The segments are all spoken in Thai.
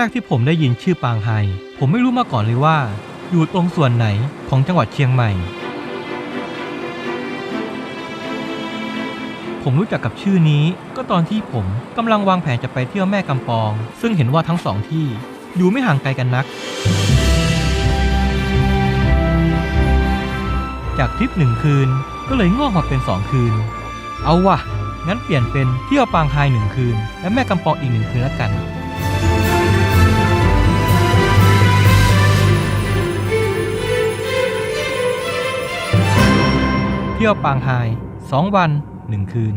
แรกที่ผมได้ยินชื่อปางไฮ ผมไม่รู้มาก่อนเลยว่า อยู่ตรงส่วนไหนของจังหวัดเชียงใหม่ ผมรู้จักกับชื่อนี้ก็ตอนที่ผมกำลังวางแผนจะไปเที่ยวแม่กำปอง ซึ่งเห็นว่าทั้งสองที่อยู่ไม่ห่างไกลกันนัก จากทริปหนึ่งคืนก็เลยงอกมาเป็นสองคืน เอาวะงั้นเปลี่ยนเป็นเที่ยวปางไฮหนึ่งคืน และแม่กำปองอีกหนึ่งคืนแล้วกัน เที่ยวปางไฮสองวันหนึ่งคืน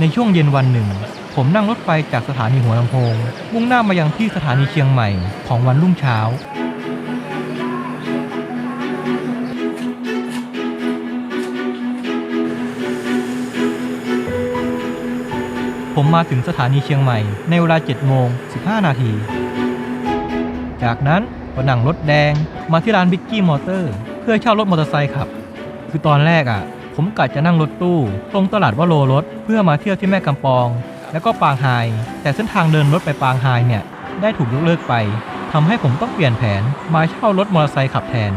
ในช่วงเย็นวันหนึ่ง ผมนั่งรถไฟจากสถานีหัวลำโพง มุ่งหน้ามายังที่สถานีเชียงใหม่ของวันรุ่งเช้าผมมาถึงสถานีเชียงใหม่ในเวลา 7 โมง 15 นาที จากนั้นก็นั่งรถแดงมาที่ร้านบิ๊กกี้มอเตอร์เพื่อเช่ารถมอเตอร์ไซค์ขับ คือตอนแรกอะ ผมกะจะนั่งรถตู้ ตรงตลาดวโรรถ เพื่อมาเที่ยวที่แม่กำปอง แล้วก็ปางไฮแต่เส้นทางเดินรถไปปางไฮเนี่ยได้ถูกยกเลิกไปทำให้ผมต้องเปลี่ยนแผนมาเช่ารถมอเตอร์ไซค์ขับแทน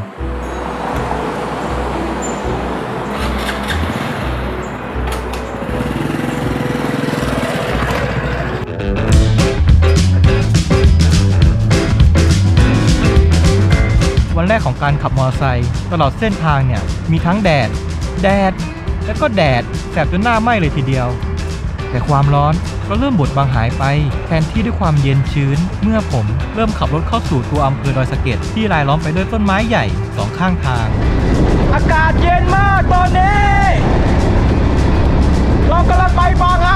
วันแรกของการขับมอเตอร์ไซค์ตลอดเส้นทางเนี่ยมีทั้งแดด แดด แล้วก็แดดแสบจนหน้าไหม้เลยทีเดียว แต่ความร้อนก็เริ่มบดบางหายไป แทนที่ด้วยความเย็นชื้น เมื่อผมเริ่มขับรถเข้าสู่ตัวอำเภอดอยสะเก็ดที่รายล้อมไปด้วยต้นไม้ใหญ่สองข้างทาง อากาศเย็นมากตอนนี้ เรากำลังไปบางไฮ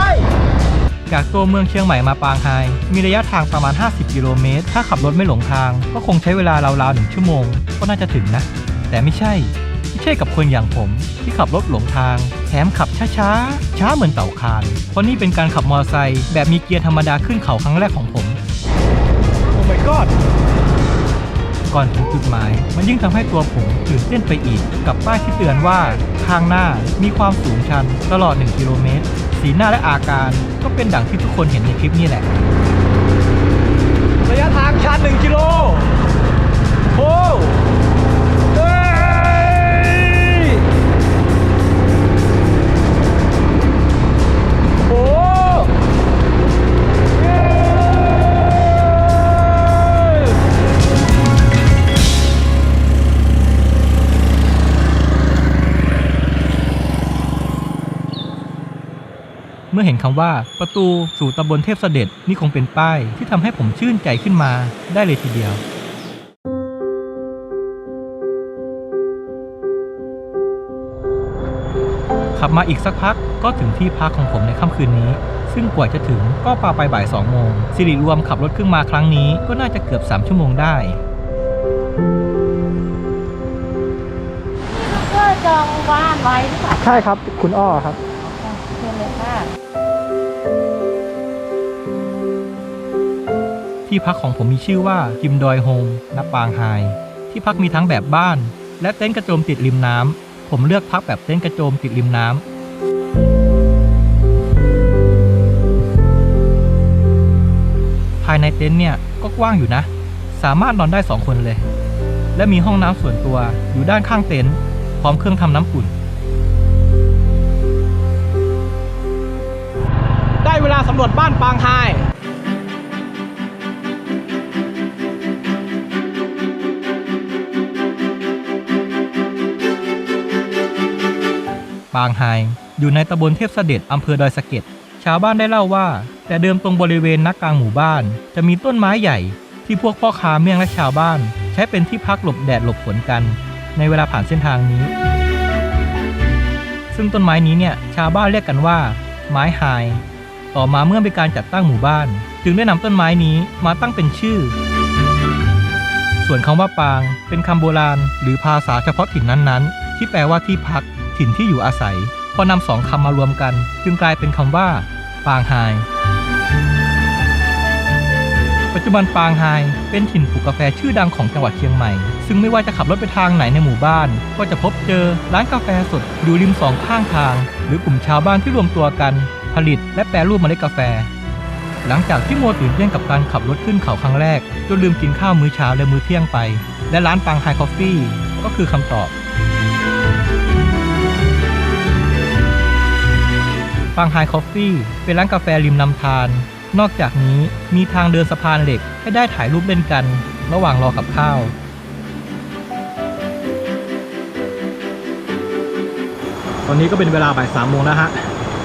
จากตัวเมืองเชียงใหม่มาปางไฮมีระยะทางประมาณ 50 กิโลเมตร ถ้าขับรถไม่หลงทาง ก็คงใช้เวลาราวๆหนึ่งชั่วโมง ก็น่าจะถึงนะ แต่ไม่ใช่ ไม่ใช่กับคนอย่างผม ที่ขับรถหลงทาง แถมขับช้าๆ ช้าเหมือนเต่าคานเพราะนี่เป็นการขับมอเตอร์ไซค์แบบมีเกียร์ธรรมดาขึ้นเขาครั้งแรกของผม โอ้ my god ก่อนถึงจุดหมาย มันยิ่งทำให้ตัวผมตื่นเต้นไปอีก กับป้ายที่เตือนว่า ทางหน้ามีความสูงชันตลอด 1 กิโลเมตร สีหน้าและอาการก็เป็นดังที่ทุกคนเห็นในคลิปนี่แหละ ระยะทางชัน1กิโลโอ้ ห็นคำว่าประตูสู่ตำบลเทพเสด็จนี่คงเป็นป้ายที่ทำให้ผมชื่นใจขึ้นมาได้เลยทีเดียวขับมาอีกสักพักก็ถึงที่พักของผมในค่ำคืนนี้ ซึ่งกว่าจะถึงก็ปาไปบ่าย2โมงสิริรวมขับรถครึ่งมาครั้งนี้ก็น่าจะเกือบ 3 ชั่วโมงได้ก็จองบ้านไว้หรือเปล่าใช่ครับ คุณอ้อครับเชิญเลยค่ะ ที่พักของผมมีชื่อว่ากิมดอยโฮมณปางไฮที่พักมีทั้งแบบบ้าน และเต็นท์กระโจมติดริมน้ำผมเลือกพักแบบเต็นท์กระโจมติดริมน้ำภายในเต็นท์เนี่ยก็กว้างอยู่นะ สามารถนอนได้สองคนเลย และมีห้องน้ำส่วนตัวอยู่ด้านข้างเต็นท์พร้อมเครื่องทำน้ำอุ่น ได้เวลาสำรวจบ้านปางไฮ ปางไฮอยู่ในตำบลเทพเสด็จอำเภอดอยสะเก็ดชาวบ้านได้เล่าว่า แต่เดิมตรงบริเวณนักกลางหมู่บ้าน จะมีต้นไม้ใหญ่ ที่พวกพ่อค้าเมี่ยงและชาวบ้าน ใช้เป็นที่พักหลบแดดหลบฝนกัน ในเวลาผ่านเส้นทางนี้ ซึ่งต้นไม้นี้เนี่ยชาวบ้านเรียกกันว่า ไม้ไฮต่อมาเมื่อมีการจัดตั้งหมู่บ้าน จึงได้นำต้นไม้นี้มาตั้งเป็นชื่อ ส่วนคำว่าปาง เป็นคำโบราณ หรือภาษาเฉพาะถิ่นนั้นๆ ที่แปลว่าที่พัก ถิ่นที่อยู่อาศัย พอนำสองคำมารวมกัน จึงกลายเป็นคำว่า ปางไฮปัจจุบันปางไฮเป็นถิ่นปลูกกาแฟชื่อดังของจังหวัดเชียงใหม่ ซึ่งไม่ว่าจะขับรถไปทางไหนในหมู่บ้าน ก็จะพบเจอร้านกาแฟสดอยู่ริมสองข้างทาง หรือกลุ่มชาวบ้านที่รวมตัวกัน ผลิตและแปรรูปเมล็ดกาแฟ หลังจากที่โมตื่นเต้นกับการขับรถขึ้นเขาครั้งแรกจนลืมกินข้าวมื้อเช้าและมื้อเที่ยงไป และร้านปังไฮคอฟฟี่ก็คือคำตอบ ปังไฮคอฟฟี่เป็นร้านกาแฟริมลำธารนอกจากนี้มีทางเดินสะพานเหล็กให้ได้ถ่ายรูปเล่นกัน ระหว่างรอกับข้าว ตอนนี้ก็เป็นเวลาบ่ายสามโมงแล้วฮะ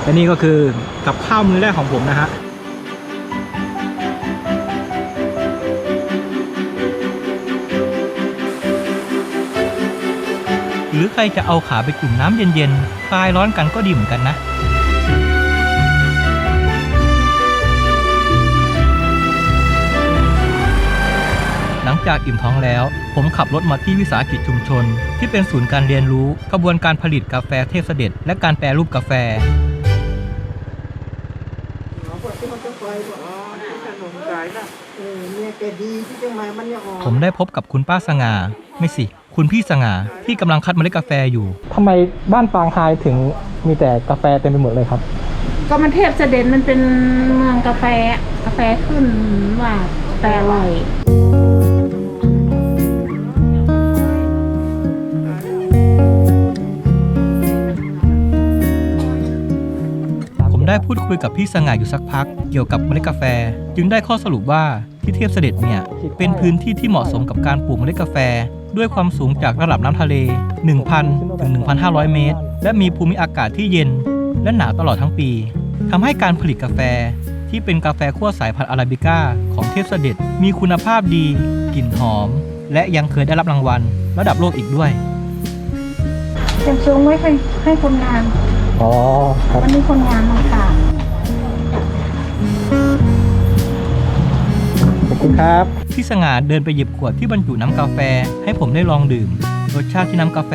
และนี่ก็คือกับข้าวมื้อแรกของผมนะฮะหรือใครจะเอาขาไปจุ่มน้ำเย็นๆ คลายร้อนกันก็ดีเหมือนกันนะ หลังจากอิ่มท้องแล้ว ผมขับรถมาที่วิสาหกิจชุมชน ที่เป็นศูนย์การเรียนรู้กระบวนการผลิตกาแฟเทพเสด็จ และการแปรรูปกาแฟ เออเนี่ยแกดีที่จังหมายมันเนี่ยออกผมได้พบกับคุณป้าสง่าไม่สิ คุณพี่สง่าที่กำลังคัดเมล็ดกาแฟอยู่ ทำไมบ้านปางไฮถึงมีแต่กาแฟเต็มไปหมดเลยครับ ก็มันเทพเสด็จมันเป็นเมืองกาแฟกาแฟขึ้นว่าแต่อร่อย ได้พูดคุยกับพี่สง่าอยู่สักพัก เกี่ยวกับเมล็ดกาแฟ จึงได้ข้อสรุปว่าที่เทพเสด็จเนี่ยเป็นพื้นที่ที่เหมาะสมกับการปลูกเมล็ดกาแฟ ด้วยความสูงจากระดับน้ำทะเล 1,000ถึง1,500 เมตร และมีภูมิอากาศที่เย็น และหนาวตลอดทั้งปีทำให้การผลิตกาแฟที่เป็นกาแฟคั่วสายพันธุ์อาราบิก้าของเทพเสด็จ มีคุณภาพดี กลิ่นหอม และยังเคยได้รับรางวัล ระดับโลกอีกด้วยเต็มสูงไว้ให้ให้คนงาน อ๋อครับวันนี้คนงานมาค่ะขอบคุณครับ พี่สง่าเดินไปหยิบขวดที่บรรจุน้ำกาแฟให้ผมได้ลองดื่ม รสชาติที่น้ำกาแฟ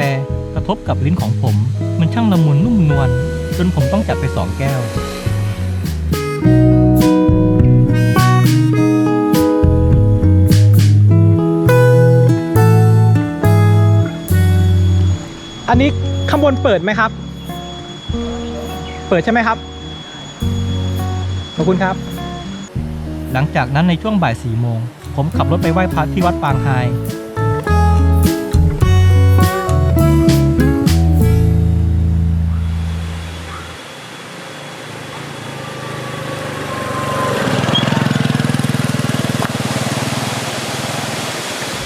กระทบกับลิ้นของผม มันช่างละมุนนุ่มนวลจนผมต้องจัดไปสองแก้วอันนี้ข้างบนเปิดไหมครับเปิดใช่ไหมครับ ขอบคุณครับ หลังจากนั้นในช่วงบ่ายสี่โมง ผมขับรถไปไหว้พระที่วัดปางไฮ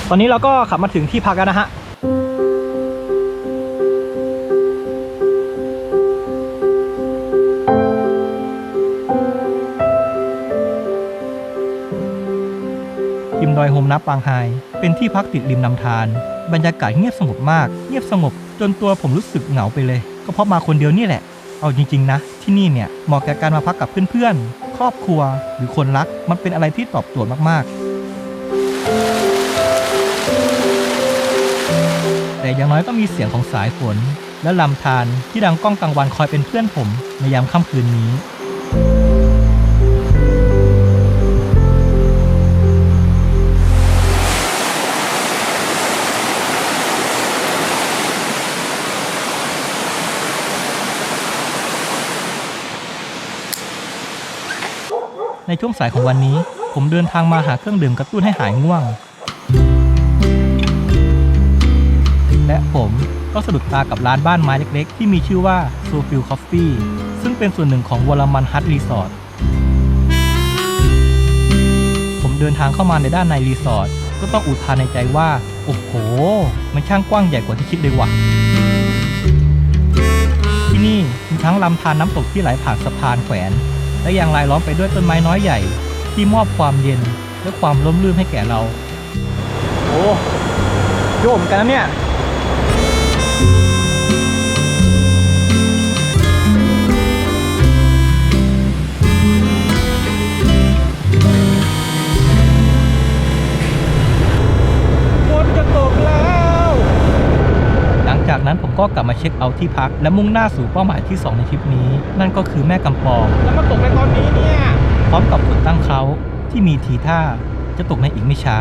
ตอนนี้เราก็ขับมาถึงที่พักแล้วนะฮะ ดอยโฮมนับปางไฮเป็นที่พักติดริมลำธารบรรยากาศเงียบสงบมาก เงียบสงบ จนตัวผมรู้สึกเหงาไปเลย ก็เพราะมาคนเดียวนี่แหละ เอาจริง ๆ นะ ที่นี่เนี่ยเหมาะแก่การมาพักกับเพื่อนๆ ครอบครัวหรือคนรัก มันเป็นอะไรที่ตอบโจทย์มากๆ แต่อย่างน้อยก็มีเสียงของสายฝน และลำธารที่ดังก้องกลางวันคอยเป็นเพื่อนผมในยามค่ำคืนนี้ ในช่วงสายของวันนี้ ผมเดินทางมาหาเครื่องดื่มกระตุ้นให้หายง่วง และผมก็สะดุดตากับร้านบ้านไม้เล็กๆ ที่มีชื่อว่า s o f i l Coffee ซึ่งเป็นส่วนหนึ่งของวรมันฮัทรีสอร์ทผมเดินทางเข้ามาในด้านในรีสอร์ทก็ต้องอุทานในใจว่า โอ้โห มันช่างกว้างใหญ่กว่าที่คิดเลยว่ะที่นี่มีทั้งลำธารน้ำตกที่ไหลผ่านสะพานแขวน และยังรายล้อมไปด้วยต้นไม้น้อยใหญ่ ที่มอบความเย็นและความร่มรื่นให้แก่เรา โอ้โยมกันนะเนี่ย กนั้นผมก็กลับมาเช็คเอาท์ที่พัก และมุ่งหน้าสู่เป้าหมายที่ 2 ในทริปนี้ นั่นก็คือแม่กำปอง แล้วมาตกในตอนนี้เนี่ย พร้อมกับฝนตั้งเขาที่มีทีท่าจะตกในอีกไม่ช้า